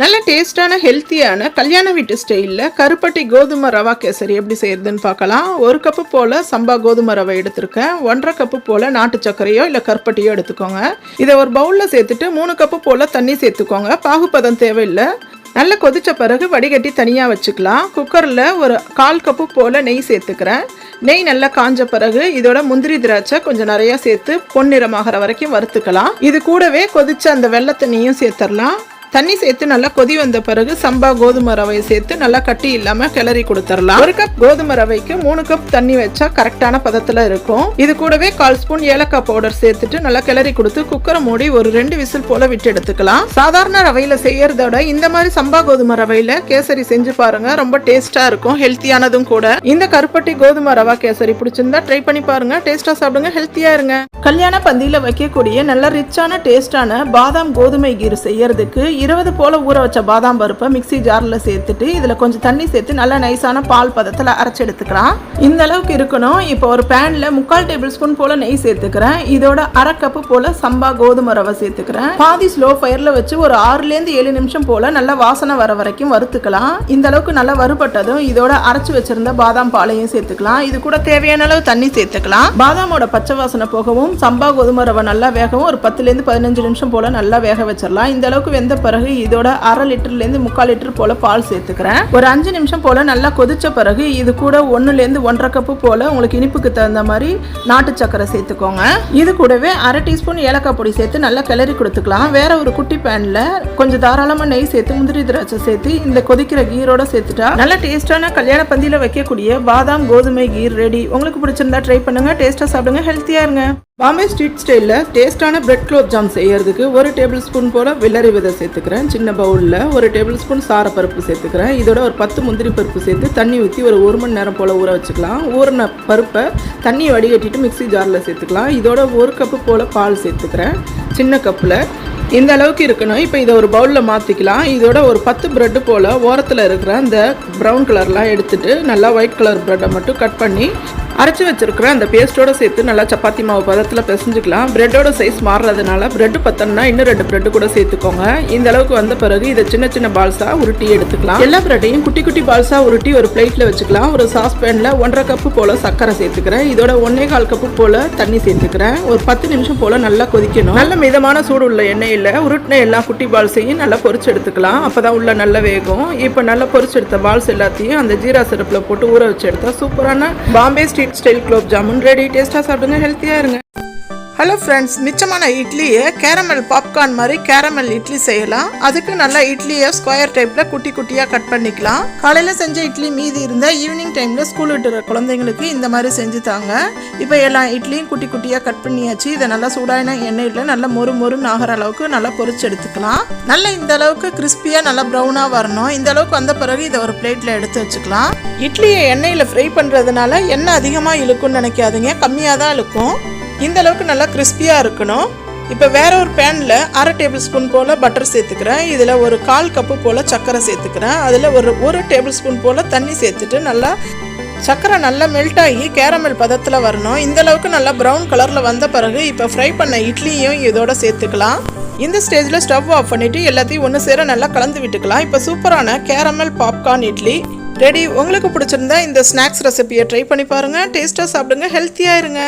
நல்ல டேஸ்டான ஹெல்த்தியான கல்யாண வீட்டு ஸ்டைலில் கருப்பட்டி கோதுமை ரவா கேசரி எப்படி செய்யறதுன்னு பார்க்கலாம். ஒரு கப்பு போல் சம்பா கோதுமை ரவை எடுத்திருக்கேன். ஒன்றரை கப்பு போல் நாட்டு சர்க்கரையோ இல்லை கருப்பட்டியோ எடுத்துக்கோங்க. இதை ஒரு பவுலில் சேர்த்துட்டு மூணு கப்பு போல் தண்ணி சேர்த்துக்கோங்க. பாகுபதம் தேவையில்லை. நல்லா கொதித்த பிறகு வடிகட்டி தனியாக வச்சுக்கலாம். குக்கரில் ஒரு கால் கப்பு போல் நெய் சேர்த்துக்கிறேன். நெய் நல்லா காஞ்ச பிறகு இதோட முந்திரி திராட்சை கொஞ்சம் நிறையா சேர்த்து பொன்னிறமாகிற வரைக்கும் வறுத்துக்கலாம். இது கூடவே கொதித்த அந்த வெள்ளை தண்ணியும் சேர்த்துடலாம் தண்ணி சேர்த்து நல்லா கொதி வந்த பிறகு சம்பா கோதுமை ரவையை சேர்த்து நல்லா கட்டி இல்லாம கிளறி கொடுத்துடலாம். ஒரு கப் கோதுமை ரவைக்கு மூணு கப் தண்ணி வச்சா கரெக்டான பதத்துல இருக்கும். இது கூடவே கால் ஸ்பூன் ஏலக்காய் பவுடர் சேர்த்துட்டு நல்லா கிளறி கொடுத்து குக்கரை மூடி ஒரு ரெண்டு விசில் போல விட்டு எடுத்துக்கலாம். சாதாரண ரவையில செய்யறதோட இந்த மாதிரி சம்பா கோதுமை ரவையில கேசரி செஞ்சு பாருங்க ரொம்ப டேஸ்டா இருக்கும் ஹெல்த்தியானதும் கூட. இந்த கருப்பட்டி கோதுமை ரவா கேசரி பிடிச்சிருந்தா ட்ரை பண்ணி பாருங்க டேஸ்டா சாப்பிடுங்க ஹெல்த்தியா இருங்க. கல்யாண பந்தியில வைக்கக்கூடிய நல்ல ரிச்சான டேஸ்டான பாதாம் கோதுமை கீர் செய்யறதுக்கு இருபது போல ஊற வச்ச பாதாம் பருப்பை மிக்ஸி ஜாரில் சேர்த்துட்டு இதில் கொஞ்சம் தண்ணி சேர்த்து நல்லா நைஸான பால் பதத்தில் அரைச்சி எடுத்துக்கலாம். இந்த அளவுக்கு இருக்கணும். இப்போ ஒரு பேனில் முக்கால் டேபிள் ஸ்பூன் போல் நெய் சேர்த்துக்கிறேன். இதோட அரை கப்பு போல் சம்பா கோதுமை ரவை சேர்த்துக்கிறேன். பாதி ஸ்லோ ஃபயரில் வச்சு ஒரு ஆறுலேருந்து ஏழு நிமிஷம் போல் நல்லா வாசனை வர வரைக்கும் வறுத்துக்கலாம். இந்த அளவுக்கு நல்லா வறுபட்டதும் இதோட அரைச்சி வச்சிருந்த பாதாம் பாலையும் சேர்த்துக்கலாம். இது கூட தேவையான அளவு தண்ணி சேர்த்துக்கலாம். பாதாமோட பச்சை வாசனை போகவும் சம்பா கோதுமை ரவை நல்லா வேகவும் ஒரு பத்துலேருந்து பதினஞ்சு நிமிஷம் போல் நல்லா வேக வச்சிடலாம் இந்த அளவுக்கு வெந்த பிறகு பிறகு இதோட அரை லிட்டர்லேருந்து முக்கால் லிட்டர் போல் பால் சேர்த்துக்கிறேன். ஒரு அஞ்சு நிமிஷம் போல் நல்லா கொதிச்ச பிறகு இது கூட ஒன்றுலேருந்து ஒன்றரை கப்பு போல் உங்களுக்கு இனிப்புக்கு தகுந்த மாதிரி நாட்டு சக்கரை சேர்த்துக்கோங்க. இது கூடவே அரை டீஸ்பூன் ஏலக்காய் பொடி சேர்த்து நல்லா கிளறி கொடுத்துக்கலாம். வேற ஒரு குட்டி பேனில் கொஞ்சம் தாராளமாக நெய் சேர்த்து முந்திரி திராட்சை சேர்த்து இந்த கொதிக்கிற கீரோட சேர்த்துட்டா நல்ல டேஸ்டான கல்யாண பந்தியில் வைக்கக்கூடிய பாதாம் கோதுமை கீர் ரெடி உங்களுக்கு பிடிச்சிருந்தா ட்ரை பண்ணுங்க டேஸ்ட்டாக சாப்பிடுங்க ஹெல்த்தியாக இருங்க. பாம்பே ஸ்ட்ரீட் ஸ்டைலில் டேஸ்ட்டான பிரெட் குலோப் ஜாம் செய்யறதுக்கு ஒரு டேபிள் ஸ்பூன் போல் வெள்ளரி விதை சேர்த்துக்கிறேன். சின்ன பவுலில் ஒரு டேபிள் ஸ்பூன் சாரப்பருப்பு சேர்த்துக்கிறேன். இதோட ஒரு பத்து முந்திரி பருப்பு சேர்த்து தண்ணி ஊற்றி ஒரு ஒரு மணி நேரம் போல் ஊற வச்சுக்கலாம். ஊறின பருப்பை தண்ணி வடிகட்டிட்டு மிக்ஸி ஜாரில் சேர்த்துக்கலாம். இதோட ஒரு கப்பு போல் பால் சேர்த்துக்கிறேன். சின்ன கப்பில். இந்த அளவுக்கு இருக்கணும். இப்போ இதை ஒரு பவுலில் மாற்றிக்கலாம் இதோட ஒரு பத்து ப்ரெட்டு போல் ஓரத்தில் இருக்கிற அந்த ப்ரௌன் கலர்லாம் எடுத்துகிட்டு நல்லா ஒயிட் கலர் ப்ரெட்டை மட்டும் கட் பண்ணி அரைச்சி வச்சிருக்கிற அந்த பேஸ்ட்டோட சேர்த்து நல்லா சப்பாத்தி மாவு பதத்தில் பிசைஞ்சுக்கலாம். பிரெட்டோட சைஸ் மாறுறதுனால பிரெட் பத்தணும்னா இன்னும் ரெண்டு பிரெட் கூட சேர்த்துக்கோங்க. இந்த அளவுக்கு வந்த பிறகு இதை சின்ன சின்ன பால்ஸாக உருட்டி எடுத்துக்கலாம். எல்லா பிரெட்டையும் குட்டி குட்டி பால்ஸாக உருட்டி ஒரு பிளேட்டில் வச்சுக்கலாம். ஒரு சாஸ்பேனில் ஒன்றரை கப்பு போல் சர்க்கரை சேர்த்துக்கிறேன். இதோட ஒன்றே கால் கப்பு போல் தண்ணி சேர்த்துக்கிறேன். ஒரு பத்து நிமிஷம் போல் நல்லா கொதிக்கணும். நல்ல மிதமான சூடு உள்ள எண்ணெயில் உருட்டின எல்லா குட்டி பால்ஸையும் நல்லா பொரிச்சு எடுத்துக்கலாம். அப்போ தான் உள்ள நல்ல வேகும். இப்போ நல்லா பொரிச்சு எடுத்த பால்ஸ் எல்லாத்தையும் அந்த ஜீரா சிரப்பில் போட்டு ஊற வச்சு எடுத்தால் சூப்பரான பாம்பே ஸ்டைல் குலோப் ஜாமுன் ரெடி டேஸ்ட்டாக சாப்பிடுங்க. ஹெல்த்தியாக இருங்க. ஹலோ ஃப்ரெண்ட்ஸ் மிச்சமான இட்லியை கேரமல் பாப்கார்ன் மாதிரி கேரமல் இட்லி செய்யலாம். அதுக்கு நல்லா இட்லியை ஸ்கொயர் டைப்பில் குட்டி குட்டியாக கட் பண்ணிக்கலாம். காலையில் செஞ்ச இட்லி மீதி இருந்தால் ஈவினிங் டைமில் ஸ்கூல் விட்டுற குழந்தைங்களுக்கு இந்த மாதிரி செஞ்சு தாங்க. இப்போ எல்லா இட்லியும் குட்டி குட்டியாக கட் பண்ணியாச்சு. இதை நல்லா சூடான எண்ணெயில் நல்லா மொறு மொறுன்னு ஆகிற அளவுக்கு நல்லா பொறிச்சு எடுத்துக்கலாம். நல்லா இந்த அளவுக்கு கிறிஸ்பியாக நல்லா ப்ரௌனாக வரணும். இந்த அளவுக்கு வந்த பிறகு இதை ஒரு பிளேட்டில் எடுத்து வச்சுக்கலாம். இட்லியை எண்ணெயில் ஃப்ரை பண்ணுறதுனால எண்ணெய் அதிகமாக இழுக்கும்னு நினைக்காதீங்க. கம்மியாக தான் இழுக்கும். இந்த அளவுக்கு நல்லா கிறிஸ்பியாக இருக்கணும். இப்போ வேற ஒரு பேனில் அரை டேபிள் ஸ்பூன் போல் பட்டர் சேர்த்துக்கிறேன். இதில் ஒரு கால் கப்பு போல் சர்க்கரை சேர்த்துக்கிறேன். அதில் ஒரு ஒரு டேபிள் ஸ்பூன் போல் தண்ணி சேர்த்துட்டு நல்லா சர்க்கரை நல்லா மெல்ட் ஆகி கேரமல் பதத்தில் வரணும். இந்த அளவுக்கு நல்லா ப்ரௌன் கலரில் வந்த பிறகு இப்போ ஃப்ரை பண்ண இட்லியும் இதோட சேர்த்துக்கலாம். இந்த ஸ்டேஜில் ஸ்டவ் ஆஃப் பண்ணிவிட்டு எல்லாத்தையும் ஒன்று சேர நல்லா கலந்து விட்டுக்கலாம். இப்போ சூப்பரான கேரமல் பாப்கார்ன் இட்லி. ரெடி உங்களுக்கு பிடிச்சிருந்தா இந்த ஸ்நாக்ஸ் ரெசிபியை ட்ரை பண்ணி பாருங்கள் டேஸ்ட்டாக சாப்பிடுங்க. ஹெல்த்தியாக இருங்க.